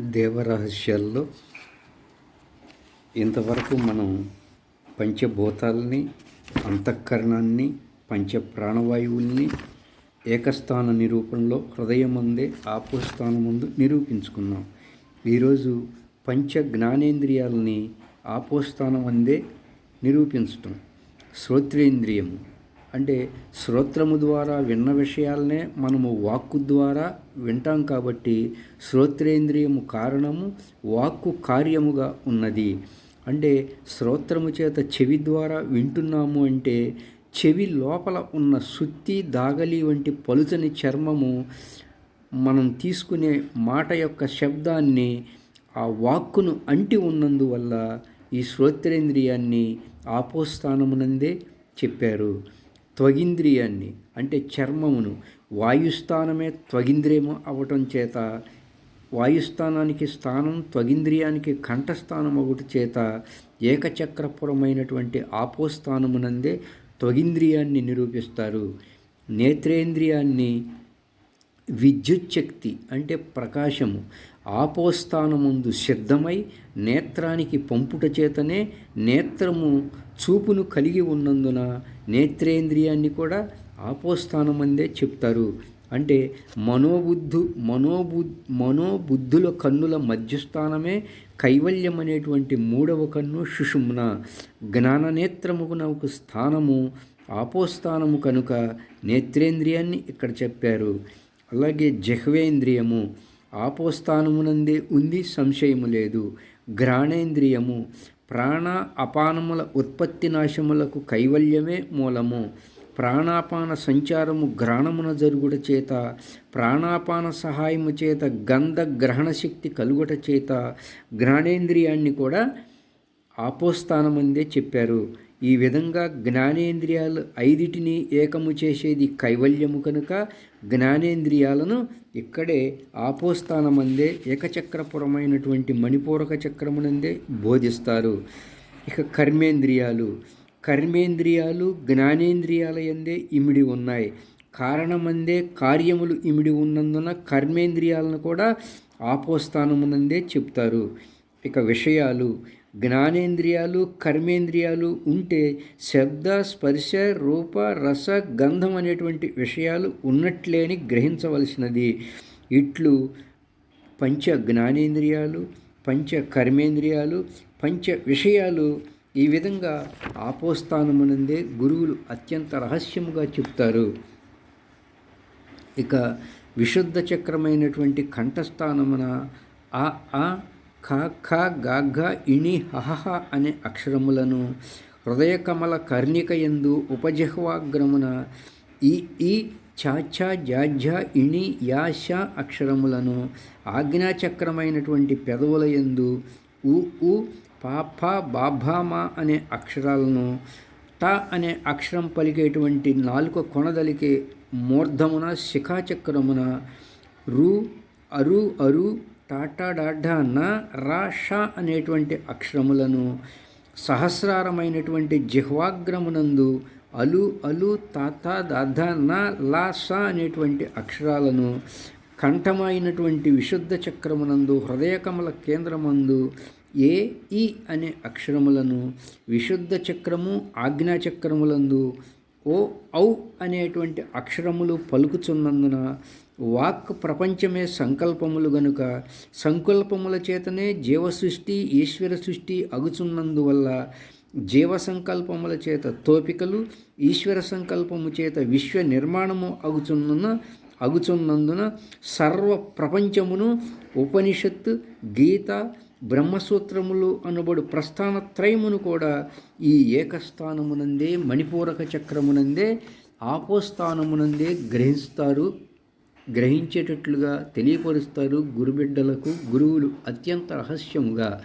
దేవరహస్యాల్లో ఇంతవరకు మనం పంచభూతాలని అంతఃకరణాన్ని పంచ ప్రాణవాయువుల్ని ఏకస్థాన నిరూపణలో ఆపోస్థానం అందు నిరూపించుకున్నాం. ఈరోజు పంచ జ్ఞానేంద్రియాలని ఆపోస్థానం అందే నిరూపించటం. శ్రోత్రేంద్రియము. అంటే శ్రోత్రము ద్వారా విన్న విషయాలనే మనము వాక్కు ద్వారా వింటాం కాబట్టి శ్రోత్రేంద్రియము కారణము వాక్కు కార్యముగా ఉన్నది. అంటే శ్రోత్రము చేత చెవి ద్వారా వింటున్నాము అంటే చెవి లోపల ఉన్న సుత్తి దాగలి వంటి పలుచని చర్మము మనం తీసుకునే మాట యొక్క శబ్దాన్ని ఆ వాక్కును అంటి ఉన్నందువల్ల ఈ శ్రోత్రేంద్రియాన్ని ఆపోస్థానమునందే చెప్పారు. త్వగింద్రియాన్ని అంటే చర్మమును వాయుస్థానమే త్వగింద్రియము అవటం చేత వాయుస్థానానికి స్థానం త్వగింద్రియానికి కంఠస్థానం ఒకటి చేత ఏకచక్రపురమైనటువంటి ఆపోస్థానమునందే త్వగింద్రియాన్ని నిరూపిస్తారు. నేత్రేంద్రియాన్ని విద్యుత్శక్తి అంటే ప్రకాశము. ఆపోస్థానముందు సిద్ధమై నేత్రానికి పంపుట చేతనే నేత్రము చూపును కలిగి ఉన్నందున నేత్రేంద్రియాన్ని కూడా ఆపోస్థానమందే చెప్తారు. అంటే మనోబుద్ధు మనోబు మనోబుద్ధుల కన్నుల మధ్యస్థానమే కైవల్యం అనేటువంటి మూడవ కన్ను సుషుమ్న. జ్ఞాననేత్రమునకు స్థానము ఆపోస్థానము కనుక నేత్రేంద్రియాన్ని ఇక్కడ చెప్పారు. అలాగే జహ్వేంద్రియము ఆపోస్థానమునందే ఉంది సంశయము లేదు. ఘ్రాణేంద్రియము ప్రాణ అపానముల ఉత్పత్తి నాశములకు కైవల్యమే మూలము. ప్రాణాపాన సంచారము గ్రహణమున జరుగుట చేత ప్రాణాపాన సహాయము చేత గంధ గ్రహణ శక్తి కలుగుట చేత గ్రహణేంద్రియాన్ని కూడా ఆపోస్థానమందే చెప్పారు. ఈ విధంగా జ్ఞానేంద్రియాలు ఐదిటిని ఏకము చేసేది కైవల్యము కనుక జ్ఞానేంద్రియాలను ఇక్కడే ఆపోస్థానమందే ఏకచక్రపురమైనటువంటి మణిపూరక చక్రమునందే బోధిస్తారు. ఇక కర్మేంద్రియాలు. కర్మేంద్రియాలు జ్ఞానేంద్రియాల ఎందే ఇమిడి ఉన్నాయి. కారణమందే కార్యములు ఇమిడి ఉన్నందున కర్మేంద్రియాలను కూడా ఆపోస్థానమునందే చెప్తారు. ఇక విషయాలు. జ్ఞానేంద్రియాలు కర్మేంద్రియాలు ఉంటే శబ్ద స్పర్శ రూప రస గంధం అనేటువంటి విషయాలు ఉన్నట్లేని గ్రహించవలసినది. ఇట్లు పంచ జ్ఞానేంద్రియాలు పంచ కర్మేంద్రియాలు పంచ విషయాలు ఈ విధంగా ఆపోస్థానమునందే గురువులు అత్యంత రహస్యముగా చెప్తారు. ఇక విశుద్ధ చక్రమైనటువంటి కంఠస్థానమున ఆ ఆ ఖ ఖ గాఘ ఇణి హహ అనే అక్షరములను హృదయ కమల కర్ణిక ఎందు ఉపజిహ్వాగ్రమున ఈ ఈ చాచ జాఝ ఇణి యాశ అక్షరములను ఆజ్ఞాచక్రమైనటువంటి పెదవుల ఎందు ఉ ఉ పాప బాభామా అనే అక్షరాలను ట అనే అక్షరం పలికేటువంటి నాలుక కొనదలికే మూర్ధమున శిఖాచక్రమున రు అరు అరు టాటా డాఢా న రా అనేటువంటి అక్షరములను సహస్రారమైనటువంటి జిహ్వాగ్రమునందు అలు అలు తాత దాధ న లా అనేటువంటి అక్షరాలను కంఠమైనటువంటి విశుద్ధ చక్రమునందు హృదయకమల కేంద్రమందు ఏ ఈ అనే అక్షరములను విశుద్ధ చక్రము ఆజ్ఞాచక్రములందు ఓ ఔ అనేటువంటి అక్షరములు పలుకుచున్నందున వాక్ ప్రపంచమే సంకల్పములు గనుక సంకల్పముల చేతనే జీవసృష్టి ఈశ్వర సృష్టి అగుచున్నందువల్ల జీవ సంకల్పముల చేత తోపికలు ఈశ్వర సంకల్పము చేత విశ్వ నిర్మాణము అగుచున్న అగుచున్నందున సర్వ ప్రపంచమును ఉపనిషత్తు గీత బ్రహ్మసూత్రములు అనబడు ప్రస్థానత్రయమును కూడా ఈ ఏకస్థానమునందే మణిపూరక చక్రమునందే ఆపోస్థానమునందే గ్రహిస్తారు. గ్రహించేటట్లుగా తెలియపరుస్తారు గురుబిడ్డలకు గురువులు అత్యంత రహస్యముగా.